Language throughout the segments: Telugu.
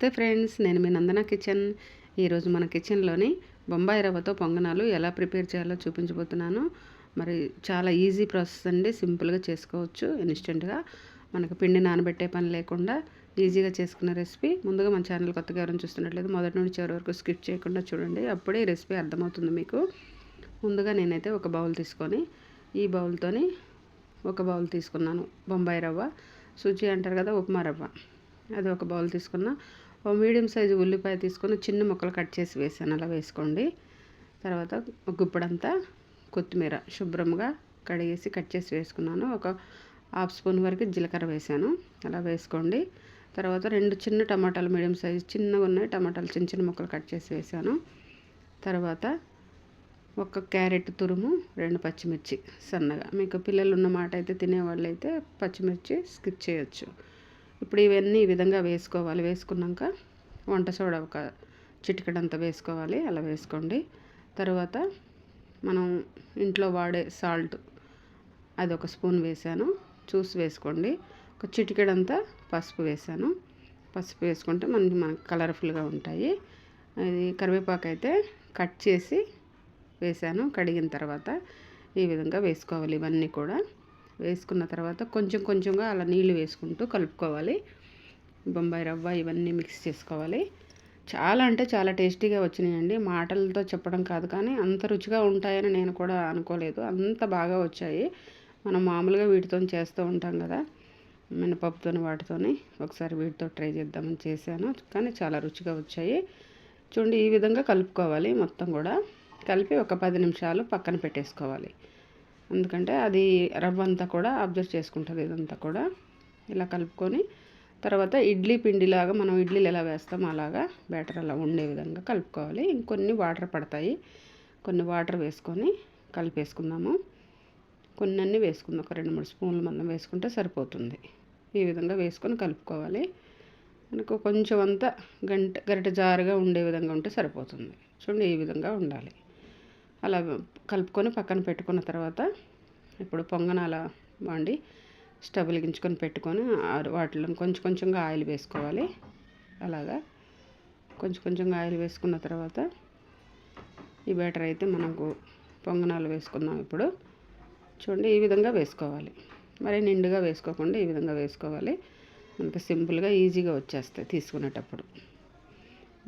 నమస్తే ఫ్రెండ్స్ నేను మీ నందన కిచెన్. ఈరోజు మన కిచెన్లోని బొంబాయి రవ్వతో పొంగనాలు ఎలా ప్రిపేర్ చేయాలో చూపించబోతున్నాను. మరి చాలా ఈజీ ప్రాసెస్ అండి సింపుల్గా చేసుకోవచ్చు ఇన్స్టెంట్గా. మనకు పిండి నానబెట్టే పని లేకుండా ఈజీగా చేసుకున్న రెసిపీ. ముందుగా మన ఛానల్ కొత్తగా ఎవరైనా చూస్తున్నట్లయితే మొదటి నుండి చివరి వరకు స్కిప్ చేయకుండా చూడండి అప్పుడే ఈ రెసిపీ అర్థమవుతుంది మీకు. ముందుగా నేనైతే ఒక బౌల్ తీసుకొని ఈ బౌల్తోని ఒక బౌల్ తీసుకున్నాను బొంబాయి రవ్వ. సుజీ అంటారు కదా ఉప్మా రవ్వ. అది ఒక బౌల్ తీసుకున్న. ఓ మీడియం సైజు ఉల్లిపాయ తీసుకొని చిన్న ముక్కలు కట్ చేసి వేసాను. అలా వేసుకోండి. తర్వాత ఒక గుప్పడంతా కొత్తిమీర శుభ్రంగా కడిగేసి కట్ చేసి వేసుకున్నాను. ఒక హాఫ్ స్పూన్ వరకు జీలకర్ర వేసాను. అలా వేసుకోండి. తర్వాత రెండు చిన్న టమాటాలు మీడియం సైజు చిన్నగా ఉన్నాయి. టమాటాలు చిన్న చిన్న ముక్కలు కట్ చేసి వేసాను. తర్వాత ఒక క్యారెట్ తురుము రెండు పచ్చిమిర్చి సన్నగా. మీకు పిల్లలు ఉన్నమాట అయితే తినేవాళ్ళు అయితే పచ్చిమిర్చి స్కిప్ చేయొచ్చు. ఇప్పుడు ఇవన్నీ ఈ విధంగా వేసుకోవాలి. వేసుకున్నాక వంట సోడా ఒక చిటికడంతా వేసుకోవాలి. అలా వేసుకోండి. తర్వాత మనం ఇంట్లో వాడే సాల్ట్ అది ఒక స్పూన్ వేసాను. చూసి వేసుకోండి. ఒక చిటికెడంతా పసుపు వేసాను. పసుపు వేసుకుంటే మనకి మనకి కలర్ఫుల్గా ఉంటాయి. అది కరివేపాకు అయితే కట్ చేసి వేసాను. కడిగిన తర్వాత ఈ విధంగా వేసుకోవాలి ఇవన్నీ కూడా. వేసుకున్న తర్వాత కొంచెం కొంచెంగా అలా నీళ్ళు వేసుకుంటూ కలుపుకోవాలి. బొంబాయి రవ్వ ఇవన్నీ మిక్స్ చేసుకోవాలి. చాలా అంటే చాలా టేస్టీగా వచ్చినాయండి. మాటలతో చెప్పడం కాదు కానీ అంత రుచిగా ఉంటాయని నేను కూడా అనుకోలేదు. అంత బాగా వచ్చాయి. మనం మామూలుగా వీటితో చేస్తూ ఉంటాం కదా మినపప్పుతో వాటితోని. ఒకసారి వీటితో ట్రై చేద్దామని చేశాను. కానీ చాలా రుచిగా వచ్చాయి. చూడండి ఈ విధంగా కలుపుకోవాలి మొత్తం కూడా. కలిపి ఒక పది నిమిషాలు పక్కన పెట్టేసుకోవాలి. ఎందుకంటే అది రవ్వ అంతా కూడా అబ్జర్వ్ చేసుకుంటుంది ఇదంతా కూడా. ఇలా కలుపుకొని తర్వాత ఇడ్లీ పిండిలాగా మనం ఇడ్లీలు ఎలా వేస్తామో అలాగా బ్యాటర్ అలా ఉండే విధంగా కలుపుకోవాలి. ఇంకొన్ని వాటర్ పడతాయి. కొన్ని వాటర్ వేసుకొని కలిపేసుకుందాము. కొన్ని అన్నీ వేసుకుందాం. ఒక రెండు మూడు స్పూన్లు మందం వేసుకుంటే సరిపోతుంది. ఈ విధంగా వేసుకొని కలుపుకోవాలి. మనకు కొంచెం అంతా గంట గరిట జారుగా ఉండే విధంగా ఉంటే సరిపోతుంది. చూడండి ఈ విధంగా ఉండాలి. అలా కలుపుకొని పక్కన పెట్టుకున్న తర్వాత ఇప్పుడు పొంగనాల వండి స్టవ్ వెలిగించుకొని పెట్టుకొని వాటిలో కొంచెం కొంచెంగా ఆయిల్ వేసుకోవాలి. అలాగా కొంచెం కొంచెంగా ఆయిల్ వేసుకున్న తర్వాత ఈ బ్యాటర్ అయితే మనకు పొంగనాలు వేసుకుందాం ఇప్పుడు. చూడండి ఈ విధంగా వేసుకోవాలి. మరి నిండుగా వేసుకోకుండా ఈ విధంగా వేసుకోవాలి. మనకి సింపుల్గా ఈజీగా వచ్చేస్తాయి తీసుకునేటప్పుడు.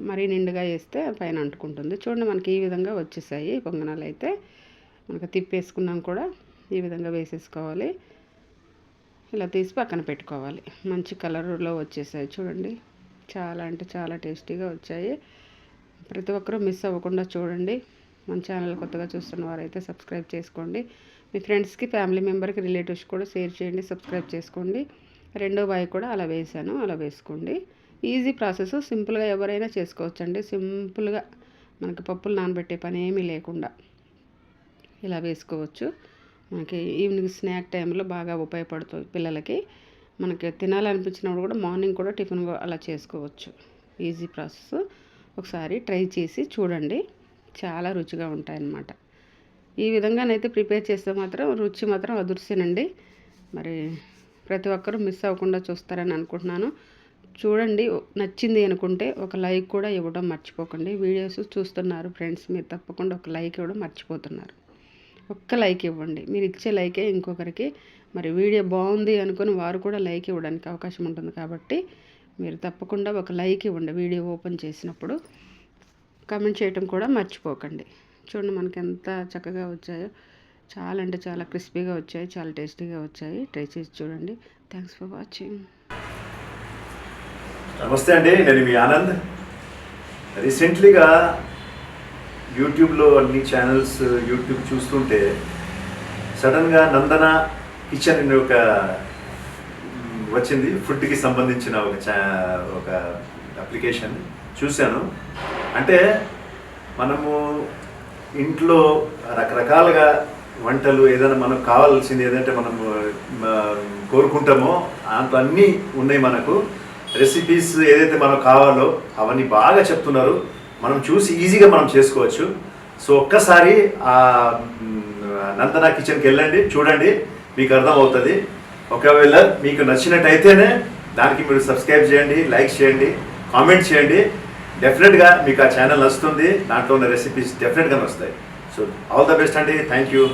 మరీ నిండుగా వేస్తే పైన అంటుకుంటుంది. చూడండి మనకి ఈ విధంగా వచ్చేసాయి పొంగనాలు అయితే. మనకు తిప్పేసుకున్నాం కూడా. ఈ విధంగా వేసేసుకోవాలి. ఇలా తీసి పక్కన పెట్టుకోవాలి. మంచి కలర్లో వచ్చేసాయి చూడండి. చాలా అంటే చాలా టేస్టీగా వచ్చాయి. ప్రతి ఒక్కరూ మిస్ అవ్వకుండా చూడండి. మన ఛానల్ కొత్తగా చూస్తున్న వారైతే సబ్స్క్రైబ్ చేసుకోండి. మీ ఫ్రెండ్స్కి ఫ్యామిలీ మెంబర్కి రిలేటివ్స్ కూడా షేర్ చేయండి సబ్స్క్రైబ్ చేసుకోండి. రెండో బాయ్ కూడా అలా వేసాను. అలా వేసుకోండి. Easy process. సింపుల్గా ఎవరైనా చేసుకోవచ్చండి. సింపుల్గా మనకి పప్పులు నానబెట్టే పని ఏమీ లేకుండా ఇలా వేసుకోవచ్చు. మనకి ఈవినింగ్ స్నాక్ టైంలో బాగా ఉపయోగపడుతుంది పిల్లలకి. మనకి తినాలనిపించినప్పుడు కూడా మార్నింగ్ కూడా టిఫిన్ అలా చేసుకోవచ్చు. Easy process. ఒకసారి ట్రై చేసి చూడండి. చాలా రుచిగా ఉంటాయన్నమాట. ఈ విధంగానైతే ప్రిపేర్ చేస్తే మాత్రం రుచి మాత్రం అదుర్సేనండి. మరి ప్రతి ఒక్కరూ మిస్ అవ్వకుండా చూస్తారని అనుకుంటున్నాను. చూడండి నచ్చింది అనుకుంటే ఒక లైక్ కూడా ఇవ్వడం మర్చిపోకండి. వీడియోస్ చూస్తున్నారు ఫ్రెండ్స్ మీరు తప్పకుండా ఒక లైక్ ఇవ్వడం మర్చిపోతున్నారు. ఒక్క లైక్ ఇవ్వండి. మీరు ఇచ్చే లైకే ఇంకొకరికి. మరి వీడియో బాగుంది అనుకుని వారు కూడా లైక్ ఇవ్వడానికి అవకాశం ఉంటుంది కాబట్టి మీరు తప్పకుండా ఒక లైక్ ఇవ్వండి వీడియో ఓపెన్ చేసినప్పుడు. కమెంట్ చేయటం కూడా మర్చిపోకండి. చూడండి మనకి ఎంత చక్కగా వచ్చాయో. చాలా అంటే చాలా క్రిస్పీగా వచ్చాయి. చాలా టేస్టీగా వచ్చాయి. ట్రై చేసి చూడండి. Thanks for watching. నమస్తే అండి. నేను మీ ఆనంద్. రీసెంట్లీగా యూట్యూబ్లో అన్ని ఛానల్స్ యూట్యూబ్ చూస్తుంటే సడన్గా నందన కిచెన్ అనే ఒక వచ్చింది. ఫుడ్కి సంబంధించిన ఒక ఛా ఒక అప్లికేషన్ చూశాను. అంటే మనము ఇంట్లో రకరకాలుగా వంటలు ఏదైనా మనకు కావాల్సింది ఏదంటే మనం కోరుకుంటామో అంత అన్నీ ఉన్నాయి మనకు. రెసిపీస్ ఏదైతే మనకు కావాలో అవన్నీ బాగా చెప్తున్నారు. మనం చూసి ఈజీగా మనం చేసుకోవచ్చు. సో ఒక్కసారి ఆ నందన కిచెన్కి వెళ్ళండి చూడండి మీకు అర్థం అవుతుంది ఒకవేళ మీకు నచ్చినట్టయితేనే దానికి మీరు సబ్స్క్రైబ్ చేయండి లైక్ చేయండి కామెంట్ చేయండి. డెఫినెట్గా మీకు ఆ ఛానల్ నచ్చుతుంది. దాంట్లో ఉన్న రెసిపీస్ డెఫినెట్గా వస్తాయి సో ఆల్ ద బెస్ట్ అండి. Thank you.